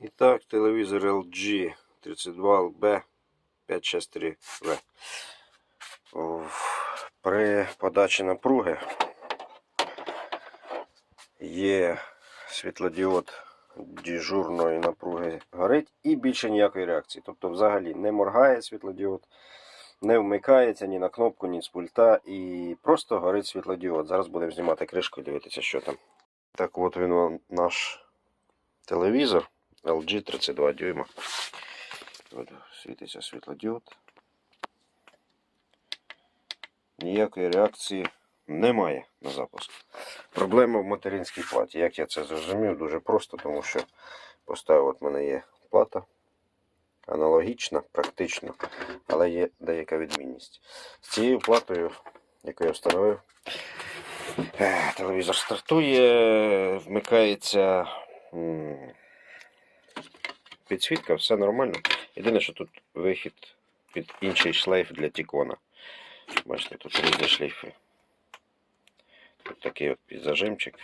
І так, телевізор LG 32LB 563V. При подачі напруги є світлодіод дежурної напруги горить і більше ніякої реакції. Тобто взагалі не моргає світлодіод, не вмикається ні на кнопку, ні з пульта і просто горить світлодіод. Зараз будемо знімати кришку і дивитися, що там. Так от він наш телевізор LG 32 дюйма. Світиться світлодіод. Ніякої реакції немає на запуск. Проблема в материнській платі. Як я це зрозумів, дуже просто, тому що поставив, от в мене є плата. Аналогічна, практично, але є деяка відмінність. З цією платою, яку я встановив, е, телевізор стартує, вмикається підсвітка, все нормально. Єдине, що тут вихід під інший шлейф для тікона. Бачите, тут різні шлейфи. Тут такий от підзажимчик.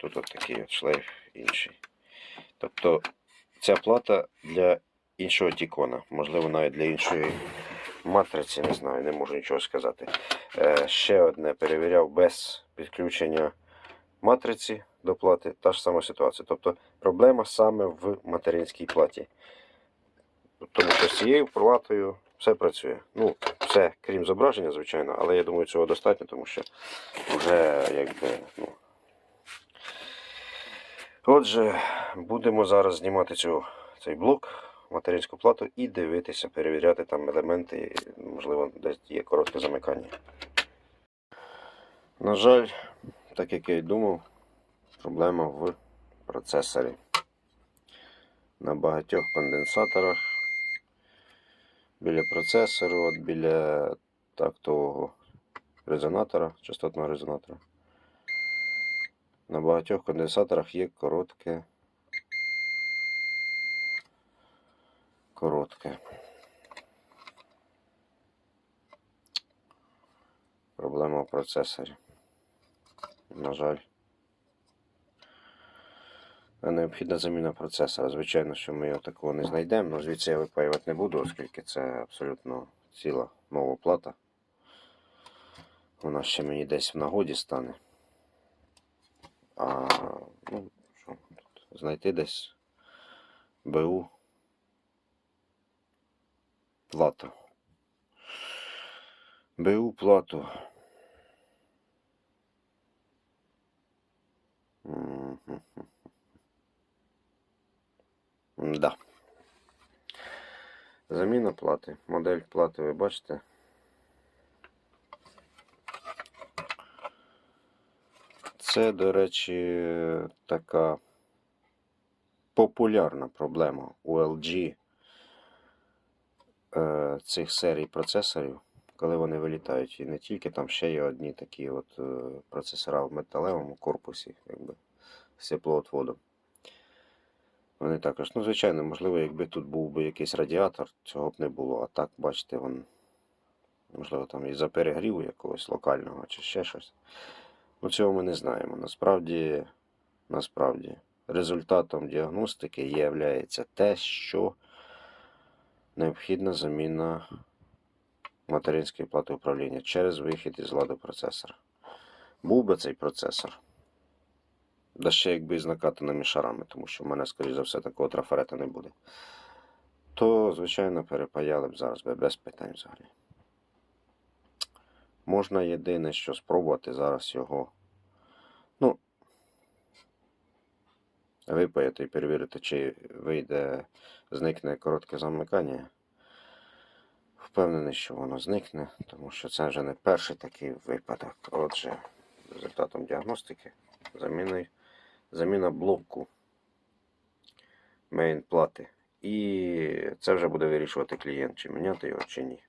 Тут от такий от шлейф інший. Тобто ця плата для іншого тікона, можливо, навіть для іншої матриці, не знаю, не можу нічого сказати. Е, ще одне перевіряв без підключення матриці до плати, та ж сама ситуація. Тобто проблема саме в материнській платі. Тому що з цією платою все працює. Ну, все, крім зображення, звичайно, але я думаю, цього достатньо, тому що вже якби. ну. Отже, будемо зараз знімати цю, цей блок, материнську плату і дивитися, перевіряти там елементи, можливо, десь є коротке замикання. На жаль, так як я й думав, проблема в процесорі. На багатьох конденсаторах біля процесору, от біля тактового резонатора, частотного резонатора. На багатьох конденсаторах є коротке. Коротке. Проблема в процесорі. На жаль. Необхідна заміна процесора. Звичайно, що ми його такого не знайдемо, але звідси я випаювати не буду, оскільки це абсолютно ціла нова плата. Вона ще мені десь в нагоді стане. А ну, що тут? Знайти десь БУ плату. БУ плату. Мгм. Да. Заміна плати. Модель плати ви бачите. Це, до речі, така популярна проблема у LG е, цих серій процесорів, коли вони вилітають. І не тільки там ще є одні такі от е, процесора в металевому корпусі, якби з теплоотводом. Вони також, ну, звичайно, можливо, якби тут був би якийсь радіатор, цього б не було. А так, бачите, він, можливо, там із-за перегріву якогось локального чи ще щось. Ну, цього ми не знаємо. Насправді, насправді, результатом діагностики є те, що необхідна заміна материнської плати управління через вихід із ладу процесора. Був би цей процесор. Да ще якби з накатаними шарами, тому що в мене, скоріш за все, такого трафарета не буде. То, звичайно, перепаяли б зараз без питань взагалі. Можна єдине, що спробувати зараз його. Ну, випаяти і перевірити, чи вийде, зникне коротке замикання. Впевнений, що воно зникне, тому що це вже не перший такий випадок. Отже, результатом діагностики заміною заміна блоку мейн плати. І це вже буде вирішувати клієнт, чи міняти його, чи ні.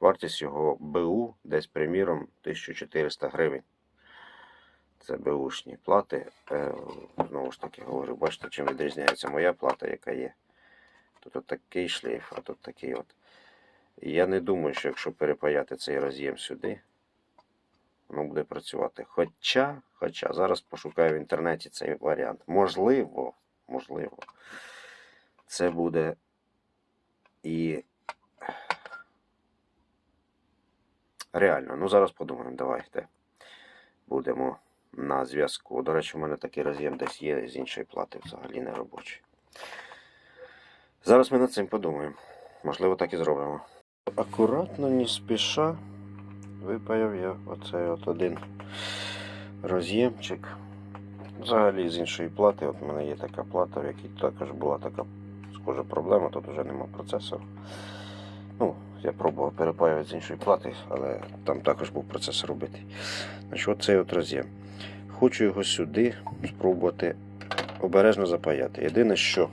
Вартість його БУ десь, приміром, 1400 гривень. Це БУшні плати. Е, Знову ж таки говорю, бачите, чим відрізняється моя плата, яка є. Тут от такий шлейф, а тут такий от. І я не думаю, що якщо перепаяти цей роз'єм сюди, воно буде працювати. Хоча, хоча, зараз пошукаю в інтернеті цей варіант. Можливо, можливо, це буде і реально. Ну, зараз подумаємо, давайте. Будемо на зв'язку. До речі, у мене такий роз'єм десь є з іншої плати, взагалі не робочий. Зараз ми над цим подумаємо. Можливо, так і зробимо. Акуратно, не спіша, випаяв я оцей от один роз'ємчик. Взагалі з іншої плати. От у мене є така плата, в якій також була така схожа проблема, тут вже нема процесору. Ну, я пробував перепаювати з іншої плати, але там також був процесор робитий. Значить, оцей от роз'єм. Хочу його сюди спробувати обережно запаяти. Єдине, що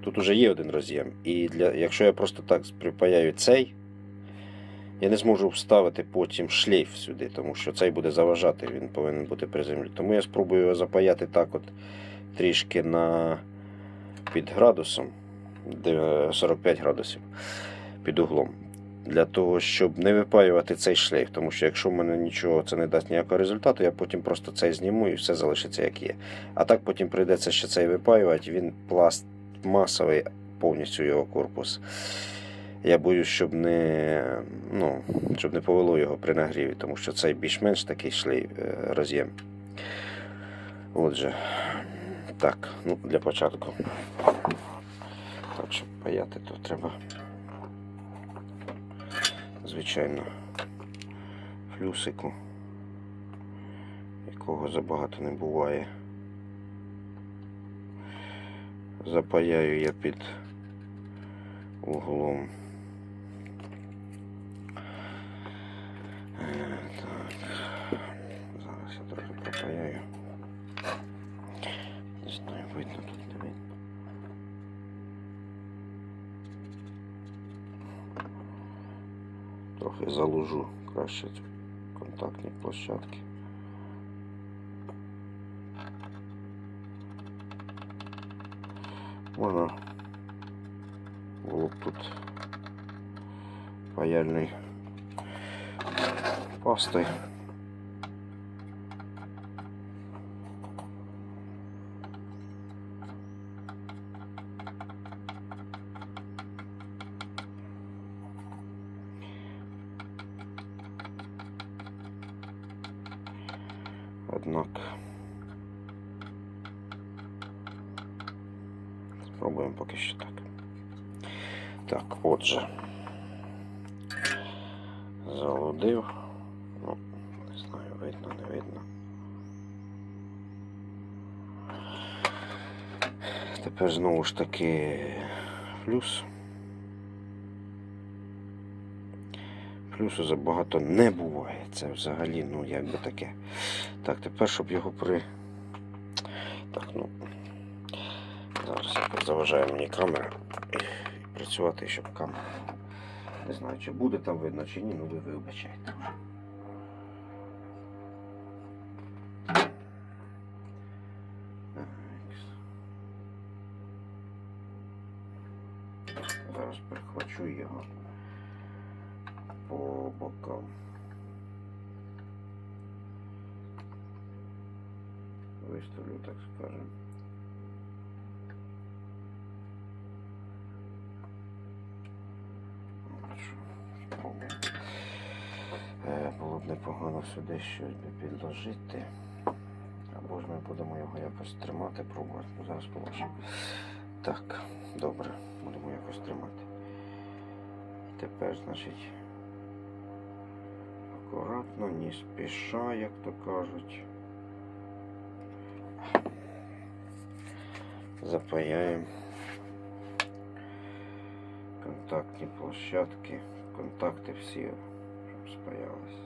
тут уже є один роз'єм. І для, якщо я просто так припаяю цей, я не зможу вставити потім шлейф сюди, тому що цей буде заважати, він повинен бути при землі. Тому я спробую його запаяти так от трішки на під градусом, 45 градусів під углом. Для того, щоб не випаювати цей шлейф, тому що якщо в мене нічого це не дасть ніякого результату, я потім просто цей зніму і все залишиться як є. А так потім прийдеться ще цей випаювати, він пластмасовий повністю його корпус. Я боюсь, щоб не, ну, щоб не повело його при нагріві, тому що цей більш-менш такий шлейф е, роз'єм. Отже, так, ну, для початку. Так, щоб паяти, то треба, звичайно, флюсику, якого забагато не буває. Запаяю я під углом. Е, Так. Зараз я трохи пропаяю. Не знаю, видно тут не видно. Трохи залужу краще ці контактні площадки. Можна було б тут паяльний пастой. Однак спробуємо поки що так. Так, отже. Залудив. Ну, не знаю, видно, не видно. Тепер знову ж таки плюс. Плюсу забагато не буває. Це взагалі, ну, як би таке. Так, тепер, щоб його при. Так, ну. Зараз заважає мені камера. Працювати, щоб камера. Не знаю, чи буде там видно, чи ні, ну ви вибачайте. По бокам. Виставлю, так скажем. Е, Було б непогано сюди щось би підложити. Або ж ми будемо його якось тримати, пробувати. Ну, зараз побачимо. Так, добре, будемо якось тримати. Тепер, значить, акуратно, не спіша, як то кажуть. Запаяємо контактні площадки, контакти всі, щоб спаялись.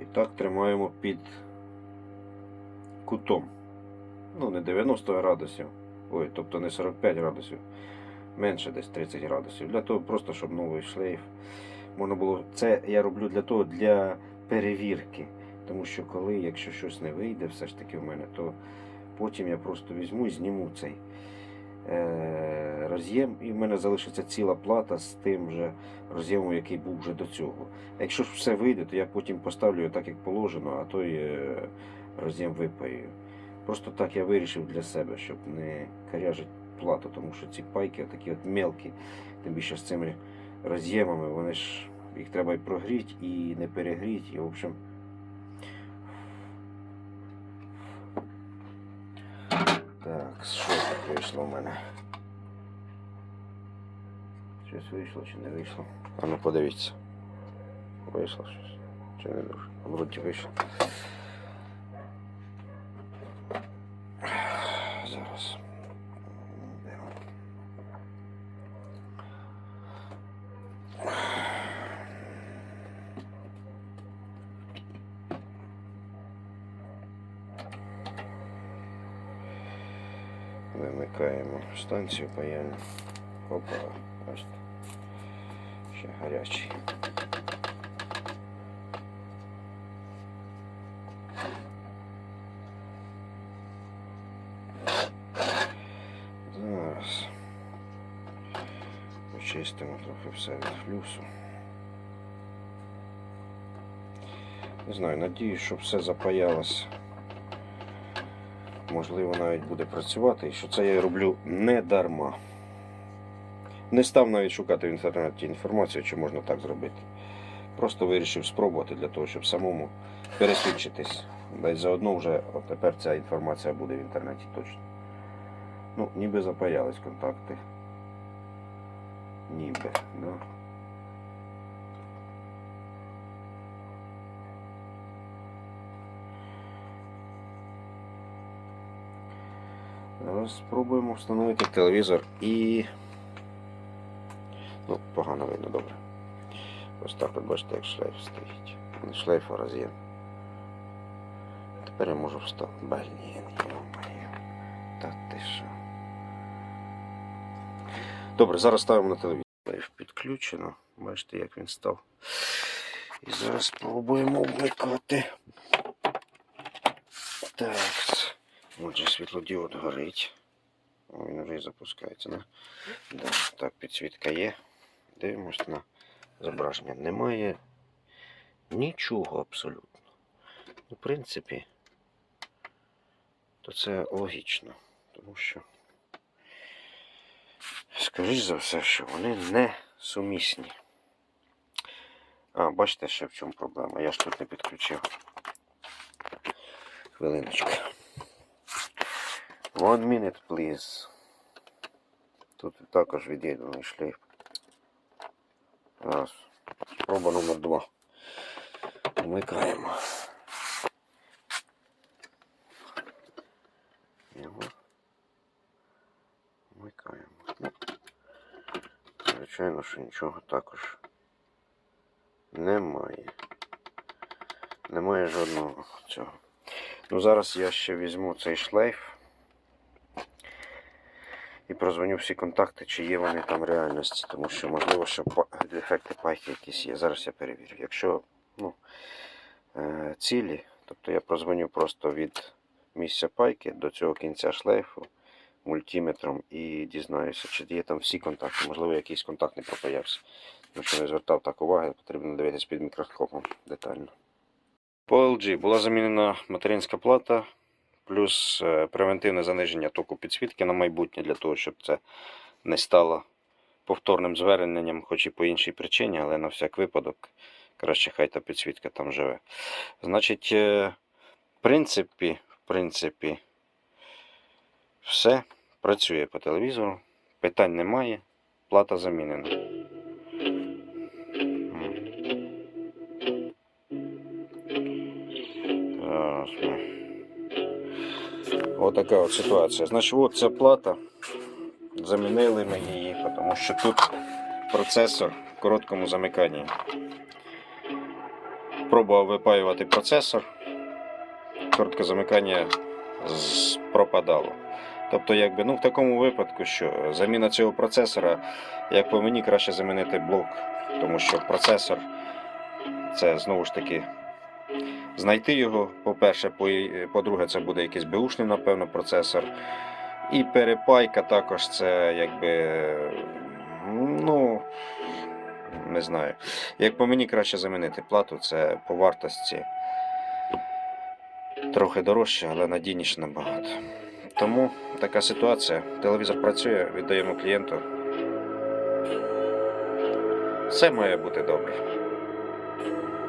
І так тримаємо під кутом. Ну, не 90 градусів. Ой, тобто не 45 градусів, менше десь 30 градусів. Для того просто, щоб новий шлейф можна було. Це я роблю для того, для перевірки. Тому що коли, якщо щось не вийде, все ж таки в мене, то потім я просто візьму і зніму цей е, роз'єм, і в мене залишиться ціла плата з тим же роз'ємом, який був вже до цього. Якщо все вийде, то я потім поставлю так, як положено, а той е, роз'єм випаю. Просто так я вирішив для себе, щоб не коряжити плату, тому що ці пайки такі от мелкі, тим більше з цими роз'ємами, вони ж їх треба і прогріти, і не перегріти. І, в общем, так, що тут вийшло в мене? Щось вийшло чи не вийшло? А ну подивіться. Вийшло щось. Чи не дуже? Вроді вийшло. станцію паяльну. Опа, бачите. Ще гарячий. Зараз. Почистимо трохи все від флюсу. Не знаю, надіюсь, що все запаялось. Можливо, навіть буде працювати, і що це я роблю не дарма. Не став навіть шукати в інтернеті інформацію, чи можна так зробити. Просто вирішив спробувати для того, щоб самому пересвідчитись. Десь заодно вже тепер ця інформація буде в інтернеті точно. Ну, ніби запаялись контакти. Ніби, да. Спробуємо встановити телевізор і. Ну, погано видно, добре. Ось так от бачите, як шлейф стоїть. Не шлейф, а роз'єм. Тепер я можу встати. Блін, йо-моє. Та ти що. Добре, зараз ставимо на телевізор. Шлейф підключено. Бачите, як він став. І зараз спробуємо вмикати. Так. Отже, світлодіод горить. Він вже запускається. Не? Да, так, підсвітка є. Дивимось на зображення. Немає нічого абсолютно. Ну, в принципі, то це логічно. Тому що, скоріш за все, що вони не сумісні. А, бачите, ще в чому проблема. Я ж тут не підключив. Хвилиночку. One minute, please. Тут також від'єднаний шлейф. Раз. Спроба номер два. Вмикаємо. Вмикаємо. Звичайно, що нічого також немає. Немає жодного цього. Ну зараз я ще візьму цей шлейф і прозвоню всі контакти, чи є вони там в реальності, тому що можливо, що дефекти пайки якісь є. Зараз я перевірю. Якщо ну, е, цілі, тобто я прозвоню просто від місця пайки до цього кінця шлейфу мультиметром і дізнаюся, чи є там всі контакти. Можливо, якийсь контакт не пропаявся. Тому що не звертав так уваги, потрібно дивитися під мікроскопом детально. По LG була замінена материнська плата, плюс е, превентивне заниження току підсвітки на майбутнє для того, щоб це не стало повторним зверненням, хоч і по іншій причині, але на всяк випадок краще хай та підсвітка там живе. Значить, е, в принципі, в принципі, все працює по телевізору, питань немає, плата замінена. Зараз ми. Отака от ситуація. Значить, от ця плата. Замінили ми її, тому що тут процесор в короткому замиканні. Пробував випаювати процесор. Коротке замикання пропадало. Тобто, якби, ну, в такому випадку, що заміна цього процесора, як по мені, краще замінити блок, тому що процесор це знову ж таки знайти його, по-перше, по- по-друге, це буде якийсь беушний, напевно, процесор. І перепайка також це якби. Ну. Не знаю. Як по мені краще замінити плату, це по вартості трохи дорожче, але надійніше набагато. Тому така ситуація. Телевізор працює, віддаємо клієнту. Все має бути добре.